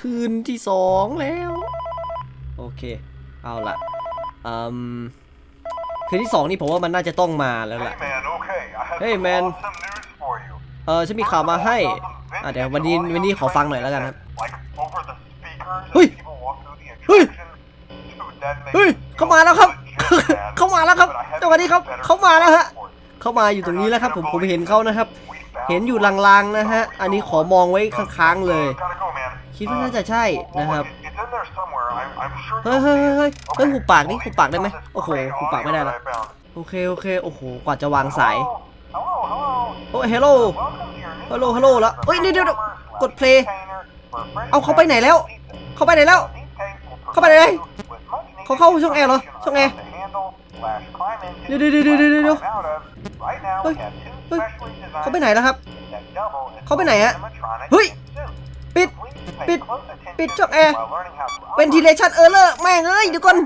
คืนที่สองแล้ว โอเค เอาละอืมคืนที่สองนี่ผมว่ามันน่าจะต้องมาแล้วแหละ Hey man, okay. I have Hey, some man. awesome news for you. เออฉันมีข่าวมาให้อะเดี๋ยววันนี้วันนี้ขอฟังหน่อยแล้วกันครับ Like over the speakers as Hey. people walk through the Hey. attraction. Dude, that makes เฮ้ย me เข้ามาแล้วครับ legit, man. เข้ามาแล้วครับ But I have สวัสดีครับ better เข้ามาแล้วฮะ for you. เข้ามาอยู่ตรงนี้แล้วครับ ผมผมเห็นเขานะครับ We found เห็นอยู่ลางๆนะฮะ อันนี้ขอมองไว้ค้างๆเลย Gotta go, man. คิดว่า Uh, น่าจะใช่ well, นะครับ look, it's in there somewhere. I'm, I'm sure เฮ้ย you'll เฮ้ย see เฮ้ย it. เฮ้ยเฮ้ย Okay. หุบปากนี่ Well, หุบ these ปากได้ไหม guys is โอ้โห great หุบปากไม่ได้ audio ละ that I found. โอเคโอเคโอ้โหกว่าจะวางสาย Hello, hello. โอ้เฮลโลฮัลโหลฮัลโหลแล้วเฮ้ยเดี๋ยวเดี๋ยวเดี๋ยวกด play เอาเขาไปไหนแล้ว เขาไปไหนแล้ว เข้าไปไหนเขาเข้าช่องแอร์เหรอช่องแอร์เดี๋ยวเดี๋ยวเดี๋ยวเดี๋ยวเดี๋ยวเฮ้ยเฮ้ยเขาไปไหนแล้วครับ เขาไปไหนอะเฮ้ยปิด ปิด ปิดช่องแอร์ ventilation error แม่งเอ้ยเดี๋ยวก่อน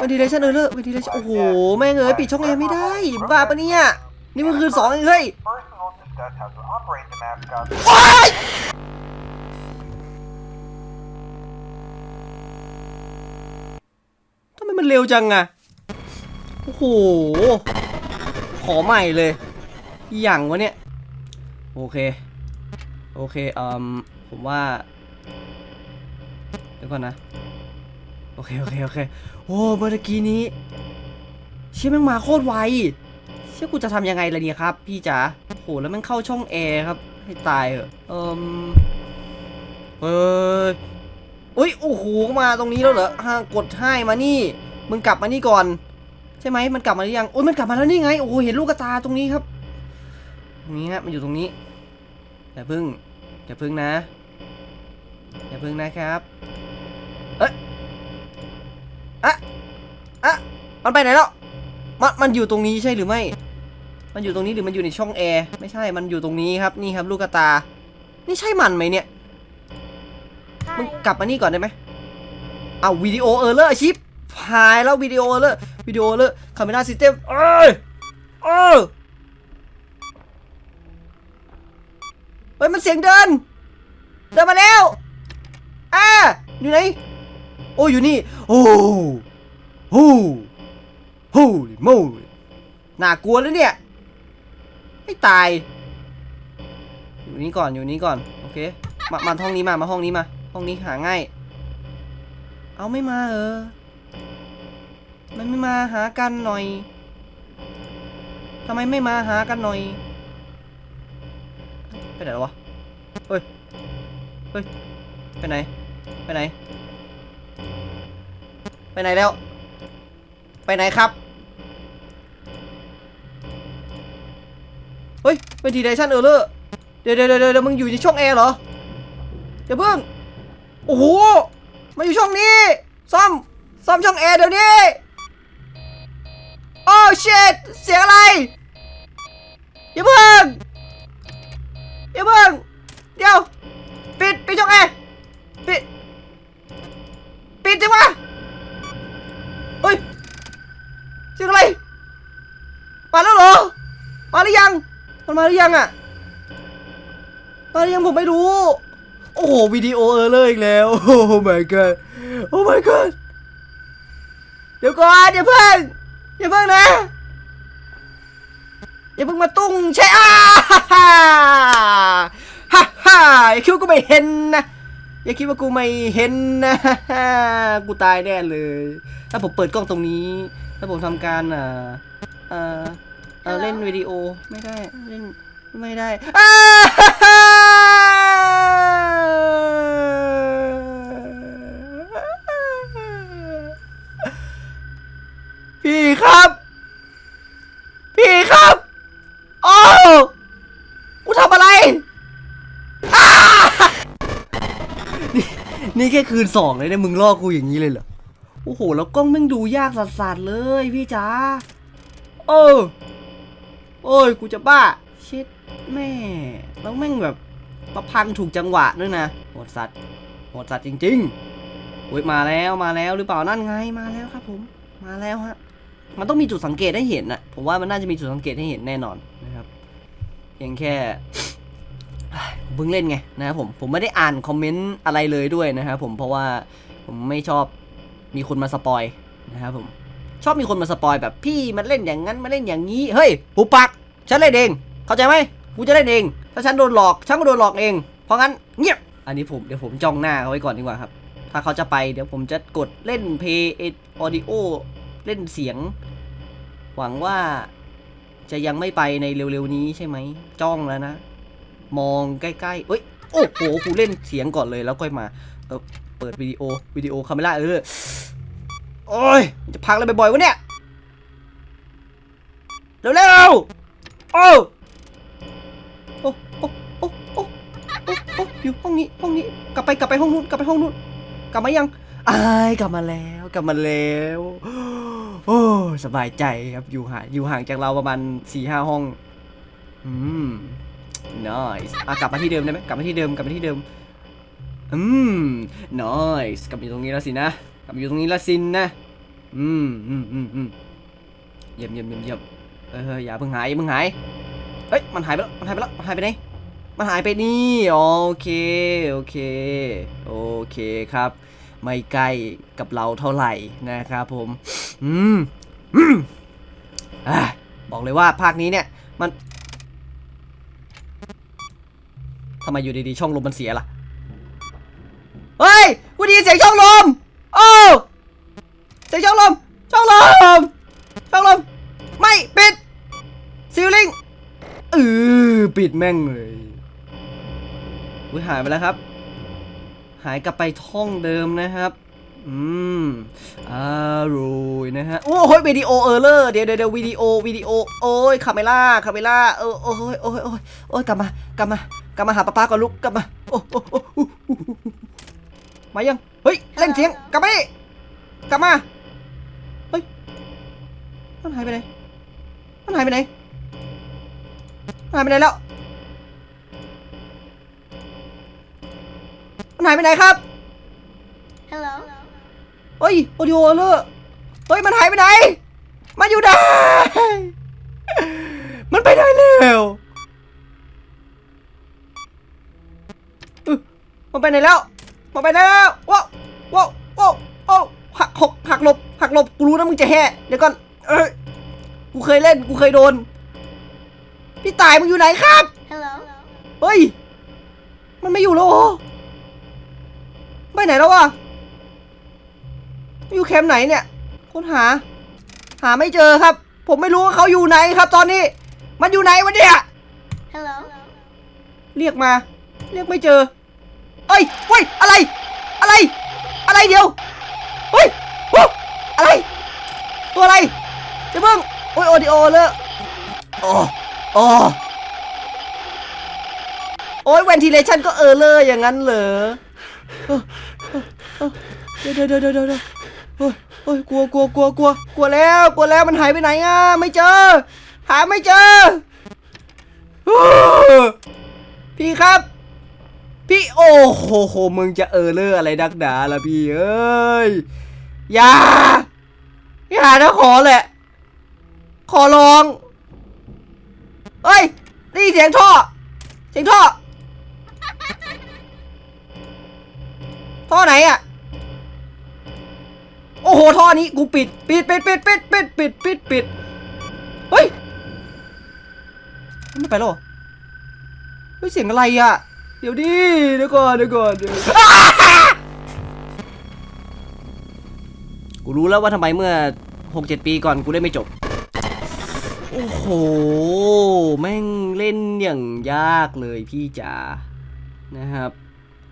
ventilation error ventilation โอ้โหแม่งเอ้ยปิดช่องแอร์ไม่ได้บ้าปะเนี่ยนี่มันคืนสองเองเฮ้ยโอ๊ยทำไมมันเร็วจังอะโอ้โห ขอใหม่เลยอหย่างวะเนี่ย โอเค โอเคเอ่มผมว่าเดี๋ยวก่อนนะ โอเค โอเค โอเค โอ้เมื่อกี้นี้ เชี่ยแม่งมาโคตรไว เชี่ยกูจะทำยังไงล่ะเนี่ยครับ พี่จ๋าโหแล้วแม่งเข้าช่องแอร์ครับ ให้ตายเหอะเอิมเฮ้ยอุ้ยโอ้โหมาตรงนี้แล้วเหรอฮะกดให้มานี่ มึงกลับมานี่ก่อน ใช่ไหมมันกลับมาหรือยังโอ้ยมันกลับมาแล้วนี่ไง โอ้โหเห็นลูกตาตรงนี้ครับตรงนี้ฮะมันอยู่ตรงนี้อย่าพึ่งอย่าพึ่งนะอย่าพึ่งนะครับ เอ้ยอะอะมันไปไหนแล้ว มัน มันอยู่ตรงนี้ใช่หรือไม่ มันอยู่ตรงนี้หรือมันอยู่ในช่องแอร์ ไม่ใช่ มันอยู่ตรงนี้ครับ นี่ครับ ลูกกระตา นี่ใช่มันไหมเนี่ย มึงกลับมานี่ก่อนได้ไหมเอาวิดีโอเออร์เลอร์ชิปหายแล้ววิดีโอเออร์เลอร์วิดีโอเออร์เลอร์คาเมราซิสเต็มเอ้ยเออเฮ้ยมันเสียงเดิน เดินมาแล้วอ่าอยู่ไหน โอ้อยู่นี่ โอ้โหโอ้โมน่ากลัวแล้วเนี่ย ไม่ตาย อยู่นี่ก่อนอยู่นี่ก่อน โอเค มา มาห้องนี้มา มาห้องนี้มา ห้องนี้หาง่าย เอาไม่มาเออ มันไม่มาหากันหน่อยทำไมไม่มาหากันหน่อย ไปไหนวะ เฮ้ย เฮ้ย ไปไหน ไปไหน ไปไหนแล้ว ไปไหนครับ เฮ้ย เป็นทีเดชั่นเออร์เลอร์เดี๋ยวเดี๋ยวเดี๋ยวเดี๋ยวมึงอยู่ในช่องแอร์เหรอเดี๋ยวเพิ่ง โอ้โห มาอยู่ช่องนี้ ซ่อม ซ่อมช่องแอร์เดี๋ยวนี้ โอ้เชดเสียงอะไร อย่าเพิ่ง อย่าเพิ่ง เดี๋ยว ปิด ปิดช่องแอร์ ปิด ปิดจังวะ เฮ้ยเสียงอะไร มาแล้วเหรอ มาหรือยัง มันมาหรือยังอะมาหรือยังผมไม่รู้ โอ้โหวิดีโอเออเลยอีกแล้ว โอ้ my god โอ้ my god เดี๋ยวก่อนอย่าเพิ่งอย่าเพิ่งนะอย่าเพิ่งมาตุ้งใช่อ่าฮ่าฮ่าฮ่าฮ่าอคิวกูไม่เห็นนะ อย่าคิดว่ากูไม่เห็นนะ กูตายแน่เลย ถ้าผมเปิดกล้องตรงนี้ ถ้าผมทำการอ่าเอ่อเอ่อเล่นวิดีโอไม่ได้เล่นไม่ได้อ้าฮ่าฮ่าพี่ครับ พี่ครับ โอ้ กูทำอะไรอ้า นี่แค่คืนสองเลยเนี่ยมึงล่อกูอย่างนี้เลยเหรอ โอ้โห แล้วกล้องแม่งดูยากสัสๆเลยพี่จ๋าเออโอ้ย กูจะบ้า ชิดแม่ แล้วแม่งแบบมาพังถูกจังหวะด้วยนะโหดสัตว์โหดสัตว์จริงๆโอ้ยมาแล้วมาแล้วหรือเปล่านั่นไงมาแล้วครับผม มาแล้วฮะ มันต้องมีจุดสังเกตให้เห็นนะผมว่ามันน่าจะมีจุดสังเกตให้เห็นแน่นอนนะครับเพียงแค่ เพิ่งเล่นไงนะครับผมผมไม่ได้อ่านคอมเมนต์อะไรเลยด้วยนะครับผมเพราะว่าผมไม่ชอบมีคนมาสปอยนะครับผมชอบมีคนมาสปอยแบบพี่มันเล่นอย่างนั้นมาเล่นอย่างนี้เฮ้ยหูปักฉันเล่นเอง เข้าใจไหมกูจะเล่นเอง ถ้าฉันโดนหลอกฉันก็โดนหลอกเอง เพราะงั้นเงียบอันนี้ผมเดี๋ยวผมจ้องหน้าเขาไว้ก่อนดีกว่าครับ ถ้าเขาจะไปเดี๋ยวผมจะกดเล่นเพย์ออดิโอเล่นเสียง หวังว่าจะยังไม่ไปในเร็วๆนี้ใช่ไหมจ้องแล้วนะ มองใกล้ๆเอ้ย โอ้โหกูเล่นเสียงก่อนเลยแล้วค่อยมา เออเปิดวิดีโอวิดีโอคาเมล่าเออ โอ้ยมันจะพังอะไรบ่อยๆวะเนี่ย เร็วๆโอ้โอ้โอ้โอ้โอ้โอ้โอ้อยู่ห้องนี้ห้องนี้ กลับไปกลับไปห้องนู้นกลับไปห้องนู้นกลับมายังอายกลับมาแล้วกลับมาแล้วโอ้สบายใจครับอยู่ห่างอยู่ห่างจากเราประมาณสี่ห้าห้อง อืม nice อะกลับมาที่เดิมได้ไหมกลับมาที่เดิมกลับมาที่เดิมอืม nice กลับอยู่ตรงนี้แล้วสินะกลับอยู่ตรงนี้แล้วสินนะอืมอืมอืมอืมเยี่ยมเยี่ยมเยี่ยมเยี่ยมเอออย่าเพิ่งหายอย่าเพิ่งหายเฮ้ยมันหายไปแล้วมันหายไปแล้วมันหายไปไหนมันหายไปนี่โอเคโอเคโอเคครับ ไม่ใกล้กับเราเท่าไหร่นะครับผม อืมอืมอะบอกเลยว่าภาคนี้เนี่ย มัน ทำไมอยู่ดีๆช่องลมมันเสียล่ะ เฮ้ยกูได้ยินเสียงช่องลม โอ้เสียงช่องลม ช่องลม ช่องลม ไม่ปิดซิลลิงเออปิดแม่งเลยอุ้ยหายไปแล้วครับ หายกลับไปท่องเดิมนะครับ อืมอร่อยนะฮะ โอ้โหวิดีโอเออร์เลอร์เดี๋ยวเดี๋ยวเดี๋ยววิดีโอวิดีโอ โอ้ยคาเมล่าคาเมล่าเออโอ้ยโอ้ยโอ้ยโอ้ยกลับมากลับมา กลับมาหาป้าป้าก่อนลูกกลับมาโอ้โอ้โอ้โอ้โอ้มายังเฮ้ยเล่นเสียงกลับมาดิกลับมาเฮ้ยมันหายไปไหนมันหายไปไหนมันหายไปไหนแล้วมันหายไปไหนครับ Hello. เฮ้ยโอดิโอเลอร์เฮ้ยมันหายไปไหน มันอยู่ไหน มันไปไหนแล้ว มันไปไหนแล้ว มันไปไหนแล้วว้าวว้าวว้าวว้าวหักหกหักหลบหักหลบกูรู้นะมึงจะแห่เดี๋ยวก่อนเอ้ยกูเคยเล่นกูเคยโดน พี่ตายมึงอยู่ไหนครับ Hello. เฮ้ย มันไม่อยู่แล้วเหรอไปไหนแล้ววะอยู่แคมป์ไหนเนี่ยค้นหา หาไม่เจอครับ ผมไม่รู้ว่าเขาอยู่ไหนครับ ตอนนี้ มันอยู่ไหนวะเนี่ย Hello. เรียกมา เรียกไม่เจอ เอ้ยเฮ้ยอะไร อะไร อะไรเดียวเฮ้ยโอ้อะไร ตัวอะไรเดี๋ยวเพิ่งโอ้ยโอดิโอเลยโอ้โอ้โอ้ยเวนทิเลชันก็เออเลยอย่างนั้นเหรอเออเอเดี๋ยวเดี๋ยวเดี๋ยวเดี๋ยวเดี๋ยวโอ้ยโอ้ยกลัวกลัวกลัวกลัวกลัวแล้วกลัวแล้วมันหายไปไหนอะไม่เจอ หาไม่เจอพี่ครับ พี่โอ้โหโหมึงจะเออเลอร์อะไรดักดาล่ะพี่เอ้ยอย่าอย่านะขอแหละ ขอร้องเฮ้ยได้ยินเสียงท่อเสียงท่อท่อไหนอะโอ้โหท่อนี้กูปิดปิดปิดปิดปิดปิดปิดปิดปิดเฮ้ยไม่ไปหรอเฮ้ยเสียงอะไรอะ ดี๋ยวดิเดี๋ยวก่อนเดี๋ยวก่อนเดี๋ยวกูรู้แล้วว่าทำไมเมื่อหกเจ็ดปีก่อนกูเล่นไม่จบ โอ้โห แม่งเล่นอย่างยากเลยพี่จ๋า นะครับ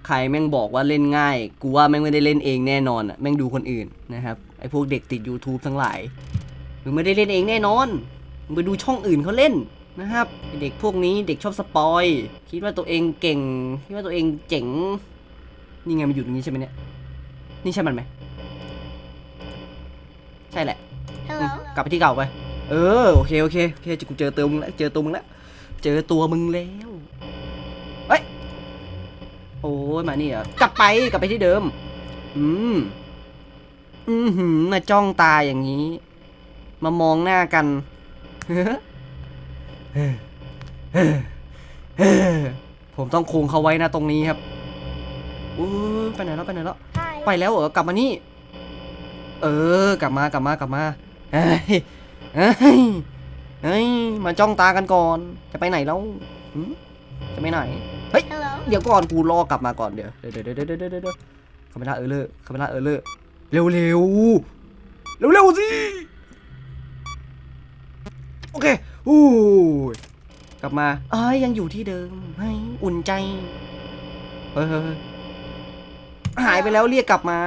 ใครแม่งบอกว่าเล่นง่าย กูว่าแม่งไม่ได้เล่นเองแน่นอนอะแม่งดูคนอื่นนะครับ ไอพวกเด็กติด YouTube ทั้งหลาย มึงไม่ได้เล่นเองแน่นอน มึงไปดูช่องอื่นเขาเล่น นะครับไอ้เด็กพวกนี้เด็กชอบสปอย คิดว่าตัวเองเก่ง คิดว่าตัวเองเจ๋ง นี่ไงมันอยู่ตรงนี้ใช่ไหมเนี่ย นี่ใช่มันไหม ใช่แหละอืม Hello. กลับไปที่เก่าไป เออโอเคโอเคโอเคจะกูเจอตัวมึงแล้วเจอตัวมึงแล้วเจอตัวมึงแล้วเฮ้ยโอ้ยมานี่เหรอะกลับไปกลับไปที่เดิม อืมอือหือมาจ้องตาอย่างนี้ มามองหน้ากันเฮ้ ผมต้องคงเขาไว้นะตรงนี้ครับอู้ไปไหนแล้วไปไหนแล้ว Hi. ไปแล้วเหรอกลับมานี่ เออ กลับมากลับมากลับมาเฮ้ยเฮ้ยเฮ้ยมาจ้องตากันก่อน จะไปไหนแล้วหืมจะไปไหน Hello. เดี๋ยวก่อนกูรอกลับมาก่อนเดี๋ยวเดี๋ยวเดี๋ยวเดี๋ยวเดี๋ยวเดี๋ยวเดี๋ยวคาเมล่าเออร์เลอร์คาเมล่าเออร์เลอร์เร็วเร็วเร็วเร็วสิ โอเคอู้ยกลับมา เอ้ยยังอยู่ที่เดิมให้อุ่นใจเฮ้ยเฮ้ยเฮ้ยหายไปแล้วเรียกกลับมา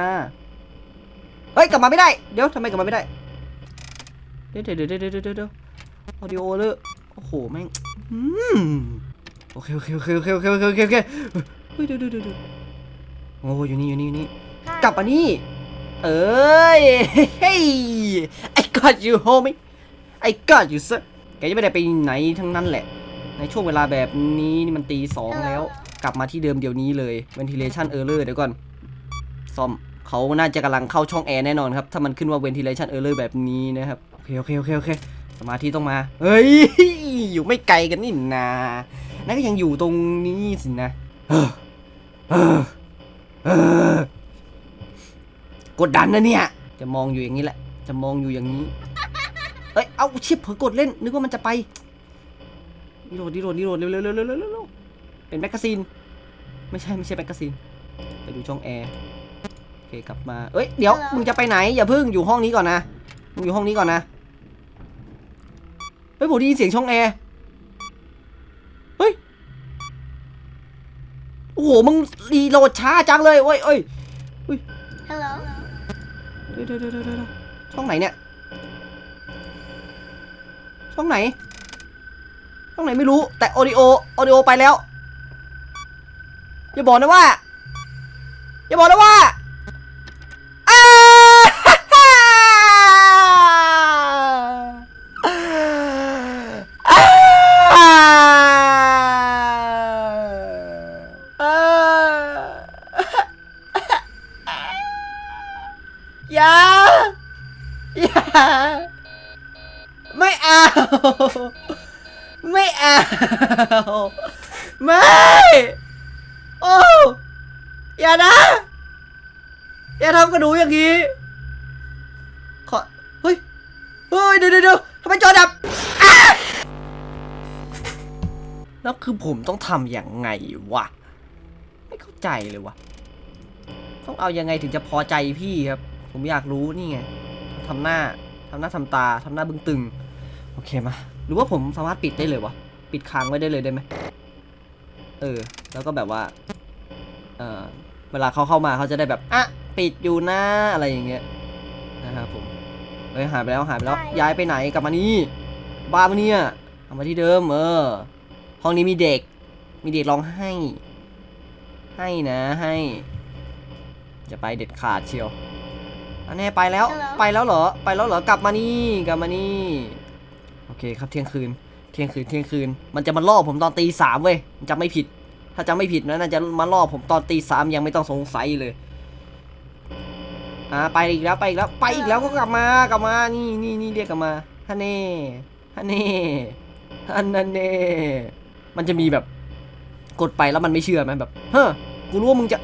เฮ้ยกลับมาไม่ได้ เดี๋ยวทำไมกลับมาไม่ได้ เดี๋ยวเดี๋ยวเดี๋ยวเดี๋ยวเดี๋ยวเดี๋ยวออดิโอเลยโอ้โหแม่งอืมโอเคโอเคโอเคโอเคโอเคโอเคโอเคโอเคเฮ้ยเดี๋ยวเดี๋ยวเดี๋ยวเดี๋ยวโอ้อยู่นี่อยู่นี่อยู่นี่ Hi. กลับมานี่เอ้ยเฮ้ย I got you homie I got you sir แกจะไม่ได้ไปไหนทั้งนั้นแหละ ในช่วงเวลาแบบนี้นี่มันตีสองแล้ว กลับมาที่เดิมเดี๋ยวนี้เลย ventilation error เดี๋ยวก่อน ซ่อมเขาน่าจะกำลังเข้าช่องแอร์แน่นอนครับ ถ้ามันขึ้นว่า ventilation error แบบนี้นะครับ โอเค โอเค โอเค โอเค สมาธิต้องมา เฮ้ย อยู่ไม่ไกลกันนี่นานั่นก็ยังอยู่ตรงนี้สินะเออเออเออกดดันนะเนี่ย จะมองอยู่อย่างนี้แหละ จะมองอยู่อย่างนี้ เอ้ย เอาชิปเผลอกดเล่น นึกว่ามันจะไปดีโหลดดีโหลดดีโหลดเร็วเร็วเร็วเร็วเร็วเร็วเป็นแมกกาซีน ไม่ใช่ไม่ใช่แมกกาซีน ไปดูช่องแอร์ โอเคกลับมา เอ้ย เดี๋ยว มึงจะไปไหน อย่าเพิ่งอยู่ห้องนี้ก่อนนะ มึงอยู่ห้องนี้ก่อนนะ เฮ้ยผมได้ยินเสียงช่องแอร์ เฮ้ย โอ้โห มึงรีโหลดช้าจังเลยเว้ยเอ้ย Hello. เดี๋ยวเดี๋ยวเดี๋ยวเดี๋ยวเดี๋ยวช่องไหนเนี่ย ช่องไหนช่องไหนไม่รู้ แต่ออดิโอออดิโอไปแล้ว อย่าบอกนะว่า อย่าบอกนะว่าอ้า แล้วคือผมต้องทำอย่างไงวะ ไม่เข้าใจเลยวะต้องเอายังไงถึงจะพอใจพี่ครับ ผมอยากรู้นี่ไงทำหน้าทำหน้าทำตาทำหน้าบึ้งตึง โอเคมาหรือว่าผมสามารถปิดได้เลยวะ ปิดค้างไว้ได้เลยได้ไหมเออ แล้วก็แบบว่า เออเวลาเขาเข้ามาเขาจะได้แบบอะปิดอยู่นะอะไรอย่างเงี้ยนะครับผมเฮ้ยหายไปแล้วหายไปแล้ว ย้ายไปไหนกลับมานี่บ้าปะเนี่ยกลับมาที่เดิมเออ ห้องนี้มีเด็ก มีเด็กร้องไห้ ให้นะให้ จะไปเด็ดขาดเชียวอันแน่ไปแล้ว Hello ไปแล้วเหรอ ไปแล้วเหรอ กลับมานี่กลับมานี่ โอเคครับเที่ยงคืน เที่ยงคืนเที่ยงคืน มันจะมาล่อผมตอนตีสามเว้ยมันจะไม่ผิด ถ้าจะไม่ผิดนะน่าจะมาล่อผมตอนตีสามยังไม่ต้องสงสัยเลยอ่าไปอีกแล้วไปอีกแล้วไปอีกแล้วก็กลับมากลับมานี่นี่นี่เรียกกลับมาฮันเน่ฮันเน่ฮันนันเน่ มันจะมีแบบกดไปแล้วมันไม่เชื่อไหมแบบเฮ้อกูรู้ว่ามึงจะ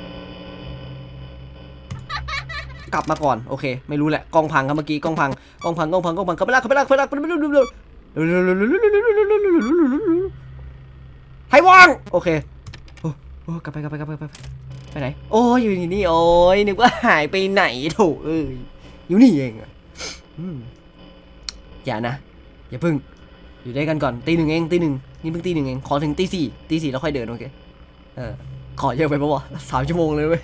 กลับมาก่อนโอเค ไม่รู้แหละกล้องพังครับเมื่อกี้กล้องพังกล้องพังกล้องพังกล้องพังเขาไปลากเขาไปลากเขาไปลากเขาไปลากให้ว่างโอเคโอ้กลับไปกลับไปกลับไปกลับไปไปไหน โอ้ยอยู่นี่นี่โอ้ยนึกว่าหายไปไหนโถเอ้ยอยู่นี่เองอะอืมอย่านะ อย่าพึ่ง อยู่ด้วยกันก่อนตีหนึ่งเองตีหนึ่ง นี่เพิ่งตีหนึ่งเอง ขอถึงตีสี่ตีสี่แล้วค่อยเดินโอเค เออ ขอเยอะไปปะวะสามชั่วโมงเลยเว้ย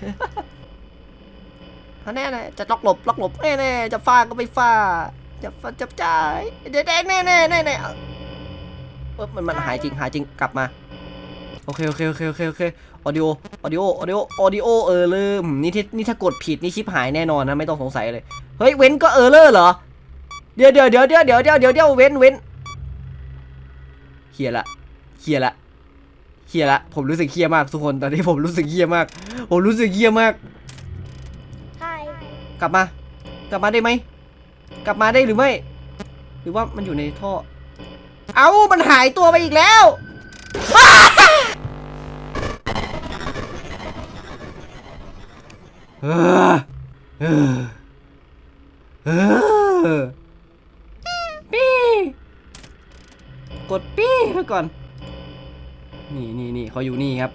แน่เลยจะล็อกหลบล็อกหลบแน่แน่จะฟาดก็ไปฟาดจะฟาดจับจ่ายเด็ดแน่แน่แน่แน่เออมันมันหายจริงหายจริงกลับมา โอเคโอเคโอเคโอเคโอเคออดิโอออดิโอออดิโอออดิโอเออเริ่มนี่นี่ถ้ากดผิดนี่ชิปหายแน่นอนนะไม่ต้องสงสัยเลย เฮ้ยเว้นก็เออร์เลอร์เหรอ เดี๋ยวเดี๋ยวเดี๋ยวเดี๋ยวเดี๋ยวเดี๋ยวเดี๋ยวเว้นเว้น เลียร์ละเคลียร์ละเคลียร์ละผมรู้สึกเคลียร์มากทุกคนตอนนี้ผมรู้สึกเคลียร์มาก ผมรู้สึกเคลียร์มาก กลับมา กลับมาได้ไหมกลับมาได้หรือไม่ หรือว่ามันอยู่ในท่อ เอ้ามันหายตัวไปอีกแล้วเออเออเออ กดปี้ไปก่อน นี่นี่นี่เขาอยู่นี่ครับ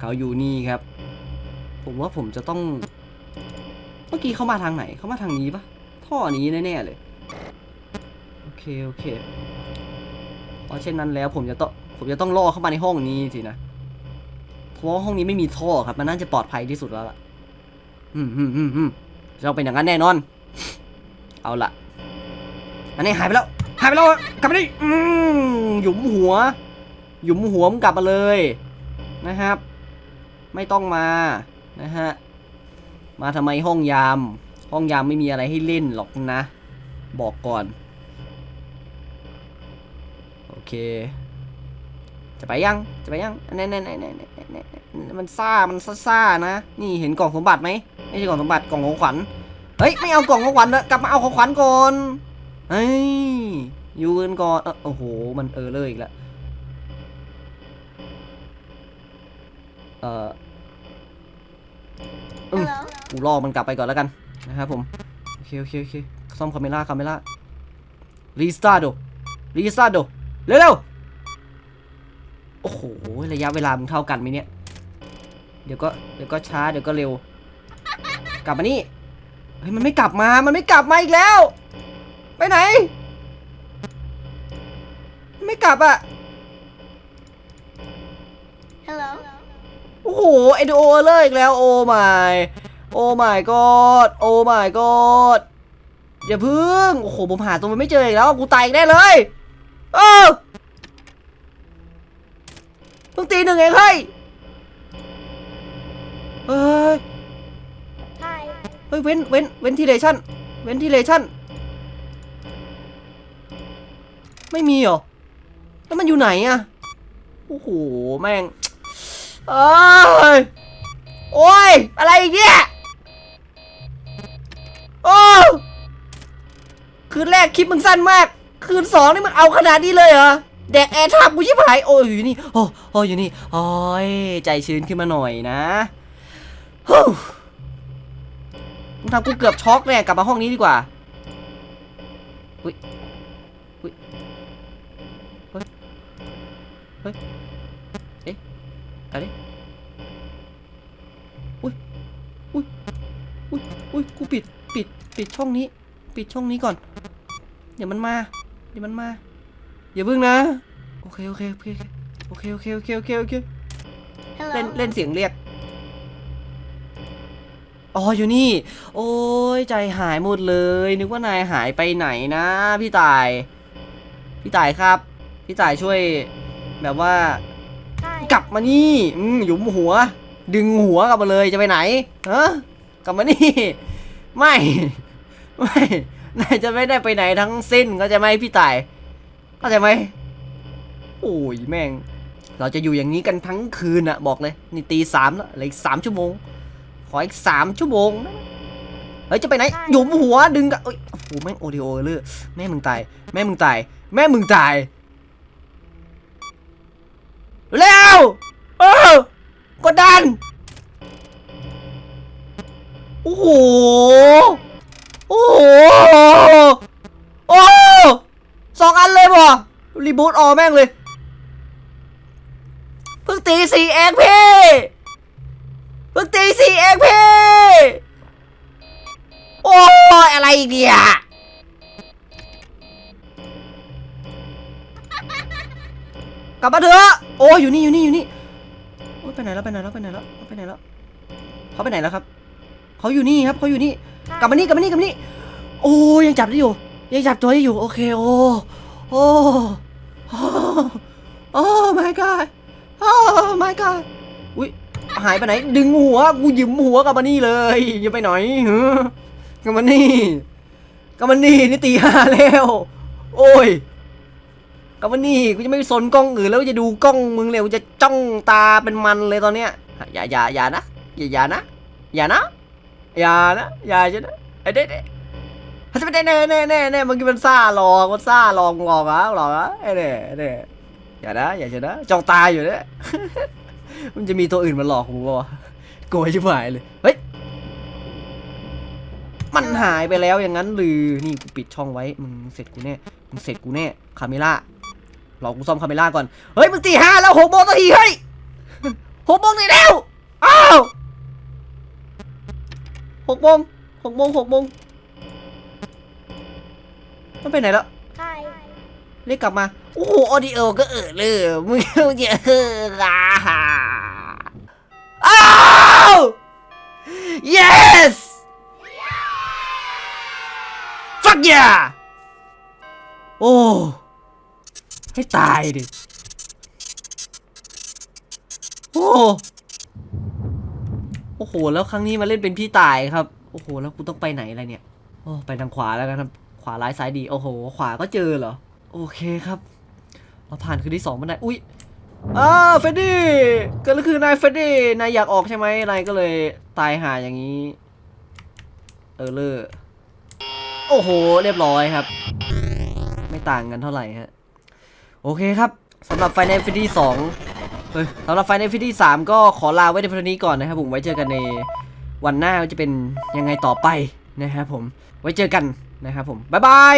เขาอยู่นี่ครับ ผมว่าผมจะต้อง เมื่อกี้เขามาทางไหน เขามาทางนี้ปะท่อนี้แน่ๆเลย โอเคโอเคเพราะเช่นนั้นแล้วผมจะต้องผมจะต้องล่อเข้ามาในห้องนี้สินะเพราะว่าห้องนี้ไม่มีท่อครับ มันน่าจะปลอดภัยที่สุดแล้วล่ะ อืมอืมอืมอืมจะต้องเป็นอย่างนั้นแน่นอน เอาละอันนี้หายไปแล้วายไปแล้วกลับมาดิอืมหยุมหัว หยุมหัวมงกลับมาเลยนะครับ ไม่ต้องมานะฮะมาทำไมห้องยาม ห้องยามไม่มีอะไรให้เล่นหรอกนะ บอกก่อน โอเค จะไปยัง จะไปยังแน่แน่แน่แน่แน่แน่มันซ่า มันซ่าซ่าๆนะ นี่เห็นกล่องสมบัติไหมไม่ใช่กล่องสมบัติ กล่องของขวัญ เฮ้ย ไม่เอากล่องของขวัญนะกลับมาเอาของขวัญก่อน เฮ้ยอยู่กันก่อนเออโอ้โห มันเออเลยอีกแล้วเอออืม Hello. กูล่อมันกลับไปก่อนแล้วกันนะครับผม โอเค โอเค โอเค ซ่อมคาเมล่าคาเมล่ารีสตาร์ดรีสตาร์ดเร็วๆ โอ้โห ระยะเวลามึงเท่ากันไหมเนี่ย เดี๋ยวก็ เดี๋ยวก็ช้า เดี๋ยวก็เร็ว กลับมานี่ เฮ้ย มันไม่กลับมา มันไม่กลับมาอีกแล้ว ไปไหน ไม่กลับอะ Hello. โอ้โหไอโดเลยอีกแล้วโอ้ไม่โอ้ไม่กอดโอ้ไม่กอดอย่าพึ่ง โอ้โห ผมหาตัวมันไม่เจออีกแล้ว กูตายอีกแน่เลยเออเพิ่งตีหนึ่งเองเฮ้ยเฮ้ย Hi. เฮ้ยเว้นเว้นเว้นทีเลชั่นเว้นทีเลชั่น ไม่มีเหรอ แล้วมันอยู่ไหนอะโอ้โห แม่งเอ้ย โอ้ย อะไรอีกเนี่ยโอ้คืนแรกคลิปมึงสั้นมาก คืนสองนี่มึงเอาขนาดนี้เลยเหรอแดกแอร์ทับกูชิบหาย โอ้ยอยู่นี่ โอ้โอ้อยู่นี่ โอ้ย ใจชื้นขึ้นมาหน่อยนะฮู้มึงทำกูเกือบช็อกเลยกลับมาห้องนี้ดีกว่า เฮ้ย เอ๊ะอะไรอุ้ย อุ้ย อุ้ย อุ้ย กูปิด ปิด ปิดช่องนี้ ปิดช่องนี้ก่อน เดี๋ยวมันมา เดี๋ยวมันมา อย่าเพิ่งนะ โอเค โอเค โอเค โอเค โอเค โอเค โอเค โอเค เล่น Hello. เล่นเสียงเรียก อ๋อ อยู่นี่ โอ้ย ใจหายหมดเลย นึกว่านายหายไปไหนนะ พี่ต่าย พี่ต่ายครับ พี่ต่ายช่วย แบบว่า Hi. กลับมานี่อืมหยุมหัว ดึงหัวกลับมาเลยจะไปไหนฮะกลับมานี่ ไม่ ไม่นายจะไม่ได้ไปไหนทั้งสิ้นเข้าใจไหมพี่ต่ายเข้าใจไหมโอ้ยแม่ง เราจะอยู่อย่างนี้กันทั้งคืนอะบอกเลยนี่ตีสามแล้วเหลืออีกสามชั่วโมง ขออีกสามชั่วโมงนะเฮ้ยจะไปไหนหยุมหัวดึงกันเอ้ยโอ้โหแม่งโอดิโอเลยแม่มึงตาย แม่มึงตาย แม่มึงตาย เร็วเออกดดัน โอ้โห โอ้โห โอ้สองอันเลยบ่รีบูตออแม่งเลย เพิ่งตีสี่เองพี่ เพิ่งตีสี่เองพี่ โอ้อะไรเนี่ย กลับมาเถอะโอ้ยอยู่นี่อยู่นี่อยู่นี่โอ้ไปไหนแล้วไปไหนแล้วไปไหนแล้วไปไหนแล้วเขาไปไหนแล้วครับเขาอยู่นี่ครับเขาอยู่นี่กลับมานี่กลับมานี่กลับมานี่โอ้ยังจับได้อยู่ ยังจับตัวได้อยู่โอเคโอ้โอ้โอ้โอ้ my god โอ้ my god อุ้ยหายไปไหน ดึงหัวกูหยิมหัวกลับมานี่เลยอย่าไปไหนเฮ้กลับมานี่กลับมานี่นี่ตีห้าแล้ว โอ้ย กลับมานี่กูจะไม่สนกล้องอื่นแล้วจะดูกล้องมึงเลยกูจะจ้องตาเป็นมันเลยตอนเนี้ยอย่าอย่าอย่านะอย่าอย่านะอย่านะอย่านะอย่าจะนะไอ้เด็ดเขาจะไม่ได้แน่แน่แน่แน่มื่อกี้มันซ่าหลอกมันซ่าหลอกหลอกอะหลอกอะไอ้เด็ดไอ้เด็ดอย่านะอย่าจะนะจ้องตาอยู่เนี่ยมันจะมีตัวอื่นมาหลอกกูปะวะกลัวชิบหายเลยเฮ้ยมันหายไปแล้วอย่างนั้นหรือนี่กูปิดช่องไว้มึงเสร็จกูแน่มึงเสร็จกูแน่คาเมล่า รอกูซ่อมคาเมล่าก่อน เฮ้ยมึงตีห้าแล้วหกโมงนาทีเฮ้ยหกโมงตีแล้วอ้าวหกโมงหกโมงหกโมงมันไปไหนแล้วเรียกกลับมา โอ้โหออดิโอก็เออเลยมึงจะเอออะอ้าว yes fuck yeah โอ้ ให้ตายดิ โอ้โอ้โห แล้วครั้งนี้มาเล่นเป็นพี่ตายครับ โอ้โห แล้วกูต้องไปไหนอะไรเนี่ย โอ้ ไปทางขวาแล้วกันครับ ขวาร้ายซ้ายดี โอ้โห ขวาก็เจอเหรอ โอเคครับ เราผ่านคืนที่สองมาได้ อุ้ยอ้าเฟดดี้กิดอะไรคือนายเฟดดี้นายอยากออกใช่ไหมนายก็เลยตายหาอย่างนี้ เออเลอร์โอ้โห เรียบร้อยครับ ไม่ต่างกันเท่าไหร่ฮะ โอเคครับสำหรับ Final Fantasy 2สำหรับ Final Fantasy 3ก็ขอลาไว้ในพียงเท่านี้ก่อนนะครับผมไว้เจอกันในวันหน้าจะเป็นยังไงต่อไปนะครับผมไว้เจอกันนะครับผมบ๊ายบาย